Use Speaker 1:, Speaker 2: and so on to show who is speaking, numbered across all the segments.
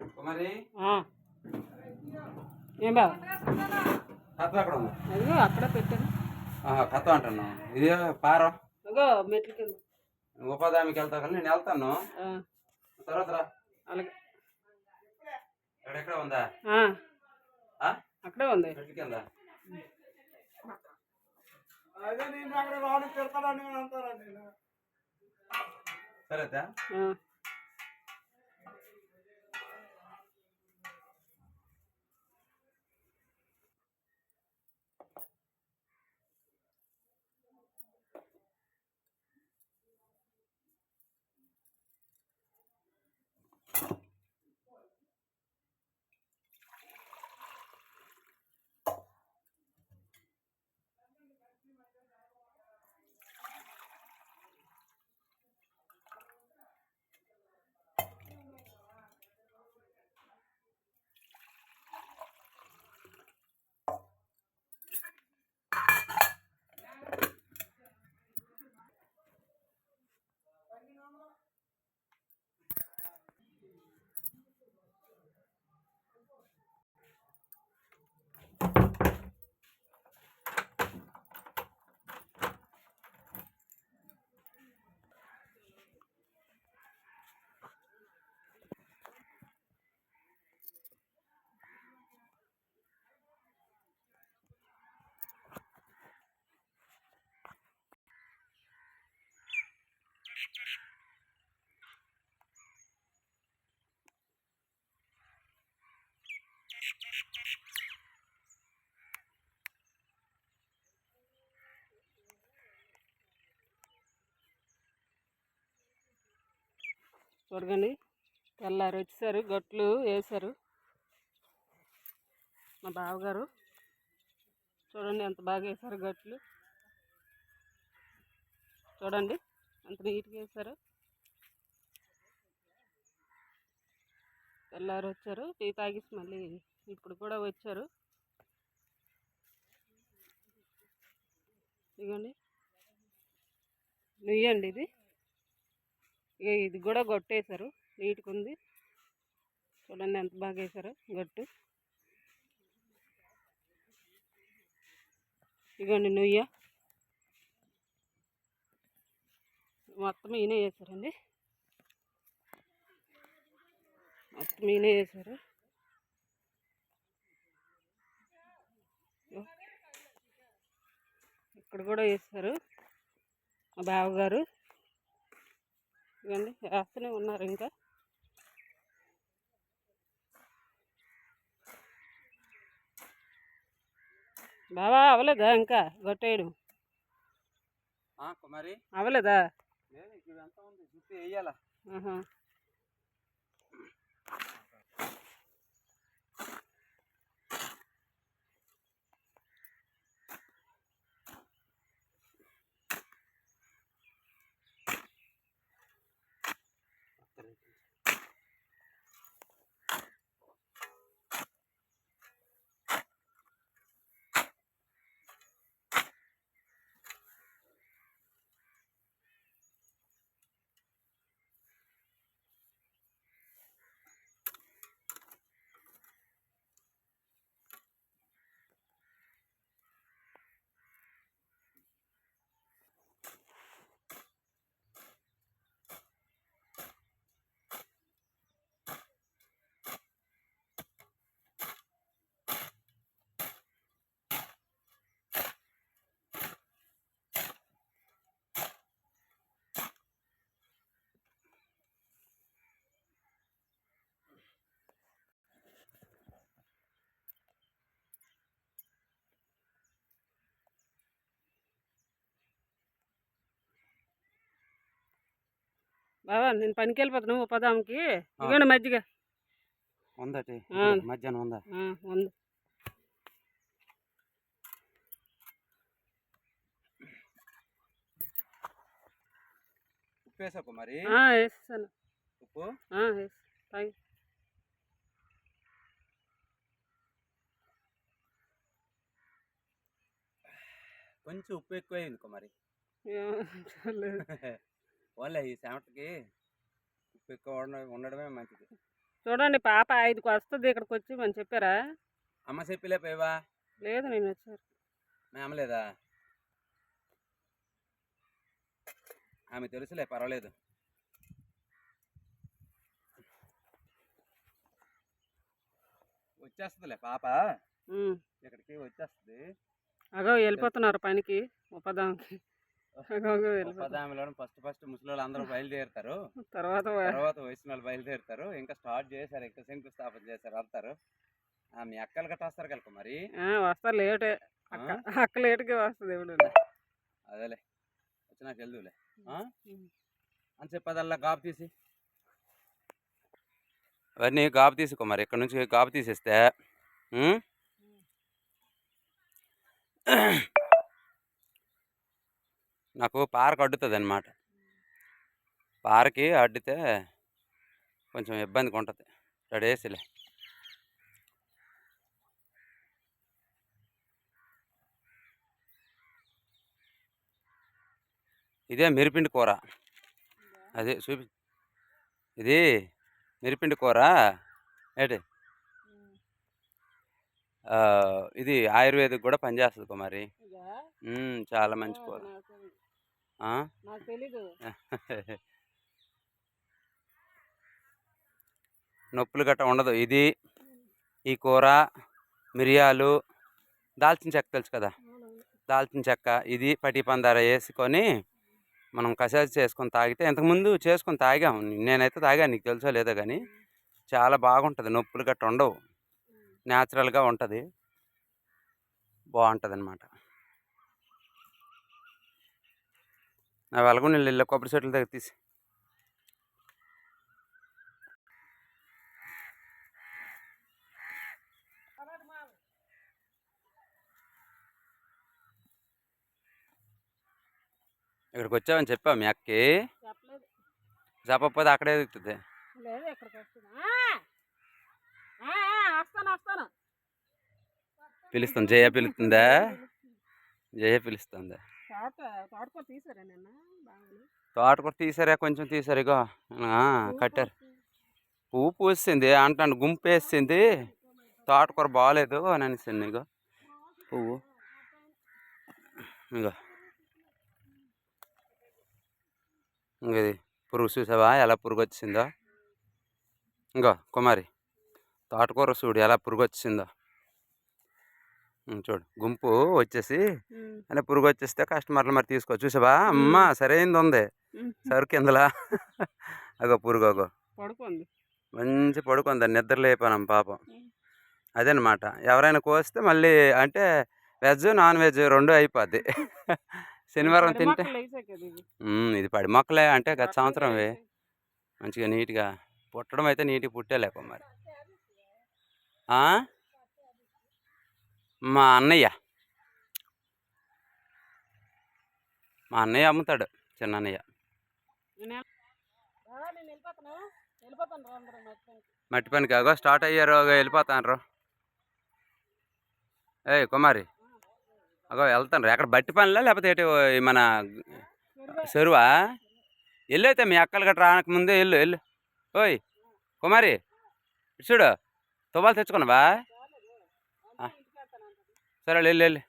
Speaker 1: కుమారి.
Speaker 2: ఏం బావ?
Speaker 1: కత్తం ఎక్కడ ఉంది?
Speaker 2: అదిగో అక్కడ పెట్టాను.
Speaker 1: అంటున్నాను ఇది పారం.
Speaker 2: అగో మెట్ల కింద.
Speaker 1: ఉపాధి హామీకి వెళ్తా కానీ నేను వెళ్తాను.
Speaker 2: ఆ,
Speaker 1: తర్వాత రా.
Speaker 2: అలాగే.
Speaker 1: ఎక్కడ ఉందా?
Speaker 2: అక్కడే ఉంది.
Speaker 1: చెట్టు కింద.
Speaker 3: అదే
Speaker 2: చూడకండి తెల్లారు వచ్చేసారు గట్లు వేశారు. మా బావగారు చూడండి ఎంత బాగా వేశారు గట్లు. చూడండి. అంత నీట్గా వేశారు తెల్లారు వచ్చారు. టీ తాగేసి మళ్ళీ ఇప్పుడు కూడా వచ్చారు. ఇదిగోండి. నుయ్యండి ఇది. ఇక ఇది కూడా గొట్టేశారు నీట్గా ఉంది. చూడండి ఎంత బాగా వేశారు గట్టు. ఇదిగోండి నుయ్య. మొత్తం ఈయన వేశారండి. మొత్తం ఈయన ఇగో. ఇక్కడ కూడా వేశారు మా బావగారు. ఇవన్నీ వేస్తూనే ఉన్నారు ఇంకా. బావా అవ్వలేదా ఇంకా గొట్టేయడం?
Speaker 1: కుమారి?
Speaker 2: అవ్వలేదా
Speaker 1: లేదు ఇక్కడ ఎంత ఉంది? చుట్టూ వేయాలా?
Speaker 2: బావా నేను పనికి వెళ్ళిపోతాను ఉపాధాంకి ఇవ్వండి మజ్జిగ.
Speaker 1: ఉందటి. మధ్యాహ్నం ఉందా?
Speaker 2: ఉంది.
Speaker 1: ఉప్పు వేసా కుమారి
Speaker 2: ఆ, వేసేసాను
Speaker 1: ఉప్పు?
Speaker 2: ఆ, వేసి తాగి.
Speaker 1: కొంచెం ఉప్పు కుమారి
Speaker 2: ఏమో చూడలేదు.
Speaker 1: ఓన్లే ఈ చెమటకి ఉప్పు ఎక్కువ ఉండడం- ఉండడమే మంచిది.
Speaker 2: చూడండి పాప ఐదుకి వస్తుంది ఇక్కడికి వచ్చి మనం చెప్పారా?
Speaker 1: అమ్మ చెప్పిలే పోయివా?
Speaker 2: లేదు నేను వచ్చారు
Speaker 1: మేము ఆమె తెలుసులే పర్వాలేదు. వచ్చేస్తుందిలే పాప. ఇక్కడికి వచ్చేస్తుంది.
Speaker 2: అగో వెళ్ళిపోతున్నారు పనికి ఉపదాంకి అగో అగో వెళ్ళిపోతున్నారు
Speaker 1: పదామిలో ఫస్ట్ ఫస్ట్ ముసలి అందరూ బయలుదేరుతారు.
Speaker 2: తర్వాత
Speaker 1: తర్వాత వయసు వాళ్ళు బయలుదేరుతారు. ఇంకా స్టార్ట్ చేశారు ఇంకా శంకుస్థాపన చేశారు వెళ్తారు మీ అక్కలు గట్ట వస్తారు కనుక మరి.
Speaker 2: వస్తారు లేటే. అక్క అక్క లేటుగా వస్తుంది ఎప్పుడు
Speaker 1: అదేలే. వచ్చినాక వెళ్దులే అని చెప్పదల్లా గాబు తీసి. అవన్నీ గాబు తీసుకో మరి. ఇక్కడ నుంచి గాబు తీసేస్తే? నాకు పారకు అడ్డుతుంది అనమాట పారకి అడ్డితే కొంచెం ఇబ్బందిగా ఉంటుంది రెడేసిలే ఇదే మిరిపిండి కూర. అదే చూపి ఇది మిరిపిండి కూర. ఏంటి? ఇది ఆయుర్వేదిక్ కూడా పనిచేస్తుంది కుమారి. చాలా మంచి కూర.
Speaker 2: నాకు తెలీదు.
Speaker 1: నొప్పులు గట్ట ఉండదు. ఇది ఈ కూర మిరియాలు దాల్చిన చెక్క తెలుసు కదా? దాల్చిన చెక్క ఇది పటి పందార వేసుకొని మనం కషాయం చేసుకొని తాగితే ఇంతకుముందు చేసుకొని తాగాము. నేనైతే తాగాను నీకు తెలుసో లేదో కానీ చాలా బాగుంటుంది. నొప్పులు గట్ట ఉండవు. న్యాచురల్గా ఉంటుంది. బాగుంటుంది అనమాట నా వెలగొని ఇల్లు కొబ్బరి చెట్ల దగ్గర తీసి ఇక్కడికి వచ్చావని చెప్పా మీ అక్కకి. చెప్పకపోతే అక్కడే దిగుతుంది పిలుస్తుంది. జయ పిలుస్తుందా? జయ పిలుస్తుందా?
Speaker 2: తోటకూర తీసారా నిన్న? బాగా
Speaker 1: తోటకూర తీసారా కొంచెం తీసారు ఇగో. కట్టారు. పువ్వు పూసింది అంటాను గుంపు వేసింది తోటకూర బాగాలేదు అని అనిసింది ఇగో. పువ్వు. ఇగో. ఇంక ఇది పురుగు చూసావా? ఎలా పురుగు వచ్చిందో ఇంకో కుమారి తోటకూర చూడు ఎలా పురుగు వచ్చిందో చూడు. గుంపు వచ్చేసి అలా పురుగు వచ్చేస్తే కస్టమర్లు మరి తీసుకో చూసావా? అమ్మ సరైనది ఉంది సరుకు కిందలా. అగో పురుగు అగో
Speaker 2: పడుకుంది.
Speaker 1: మంచి పడుకుంది. నిద్ర లేపాను పాపం. అదనమాట. ఎవరైనా కోస్తే మళ్ళీ అంటే వెజ్ నాన్ వెజ్ రెండు అయిపోద్ది. శనివారం తింటే
Speaker 2: ఇది.
Speaker 1: పడి మొక్కలే అంటే గత సంవత్సరం మంచిగా నీట్గా పుట్టడం అయితే నీట్గా పుట్టేలేక మరి? మా అన్నయ్య. మా అన్నయ్య అమ్ముతాడు చిన్న అన్నయ్య. మట్టి పనికి. అగో స్టార్ట్ అయ్యారు అగో వెళ్ళిపోతాను ఏయ్ కుమారి. అగో వెళ్తాను ఎక్కడ బట్టి పనిలా లేకపోతే ఏంటి మన చెరువా. వెళ్ళు అయితే మీ అక్కలు గట్రా రానక ముందే వెళ్ళు వెళ్ళు. ఓయ్ కుమారి చూడు తువ్వాలు తెచ్చుకున్నావా. సరే వెళ్ళి వెళ్ళి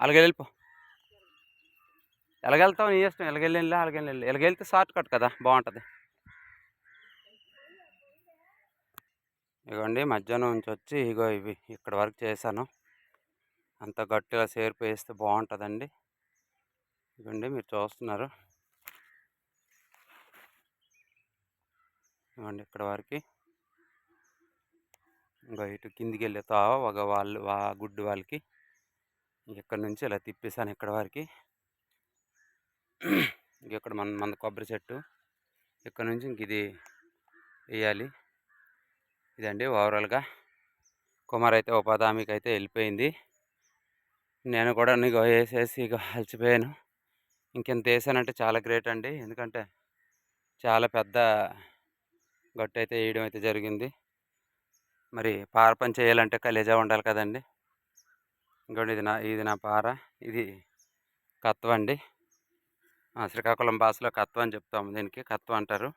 Speaker 1: అలాగే వెళ్ళిపో. ఎలాగెళ్తావు? నీ ఇష్టం. ఎలాగెళ్ళి వెళ్ళి అలాగెళ్ళి వెళ్ళి ఎలాగెళ్తే షార్ట్ కట్ కదా? బాగుంటుంది. ఇగోండి మధ్యాహ్నం నుంచి వచ్చి ఇగో ఇవి ఇక్కడ వరకు చేశాను. అంత గట్టిగా సేర్పు వేస్తే బాగుంటుందండి. ఇగోండి మీరు చూస్తున్నారు. ఇవ్వండి ఇక్కడ వరకు. ఇంకా ఇటు కిందికి వెళ్ళే ఒక వాళ్ళు వా గుడ్డు వాళ్ళకి ఇక్కడ నుంచి ఇలా తిప్పేసాను ఇక్కడ వారికి. ఇంక ఇక్కడ మన మన కొబ్బరి చెట్టు ఇక్కడ నుంచి ఇంక ఇది వేయాలి. ఇదండి ఓవరాల్గా. కుమార్ అయితే ఉపాధామికి అయితే వెళ్ళిపోయింది. నేను కూడా నీకు వేసేసి ఇక అలసిపోయాను. ఇంకెంత వేసానంటే చాలా గ్రేట్ అండి. ఎందుకంటే చాలా పెద్ద గట్టు అయితే వేయడం అయితే జరిగింది. మరి పార పని చేయాలంటే కలేజా ఉండాలి కదండి. ఇంకోటి ఇది నా ఇది నా పార ఇది కత్వ అండి. శ్రీకాకుళం భాషలో కత్వ అని చెప్తాము దీనికి కత్వ అంటారు.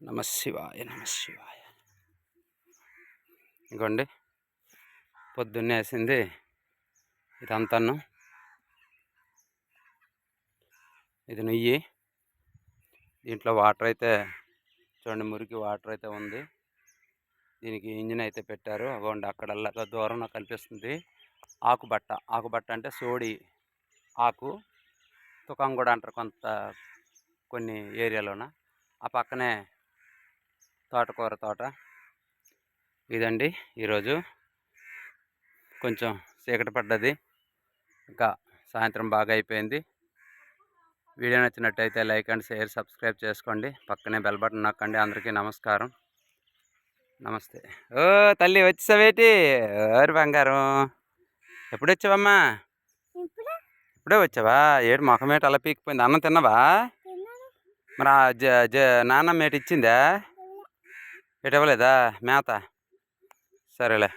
Speaker 1: నమశివాయ నమశివాయ ఇంకోండి పొద్దున్నే వేసింది ఇదంతను ఇది నుయ్యి. దీంట్లో వాటర్ అయితే చూడండి మురికి వాటర్ అయితే ఉంది. దీనికి ఇంజిన్ అయితే పెట్టారు. అక్కడ అక్కడల్లా దూరంలో కనిపిస్తుంది. ఆకుబట్ట ఆకుబట్ట అంటే సోడి ఆకు. తుకం కూడా అంటారు కొంత కొన్ని ఏరియాలోన. ఆ పక్కనే తోటకూర తోట. ఇదండి ఈరోజు. కొంచెం చీకటి పడ్డది. ఇంకా సాయంత్రం బాగా అయిపోయింది. వీడియో నచ్చినట్టయితే లైక్ అండ్ షేర్ సబ్స్క్రైబ్ చేసుకోండి. పక్కనే బెల్ బటన్ నొక్కండి. అందరికీ నమస్కారం. నమస్తే. ఓ తల్లి వచ్చేసావేటి ఓరి బంగారం. ఎప్పుడు వచ్చావమ్మా ఇప్పుడే వచ్చావా? ఏడు మొఖమేట అలా పీకిపోయింది. అన్నం తిన్నావా? మరి జ జ నాన్న మేట ఇచ్చిందా? ఎటు ఇవ్వలేదా? మేత? సరేలే.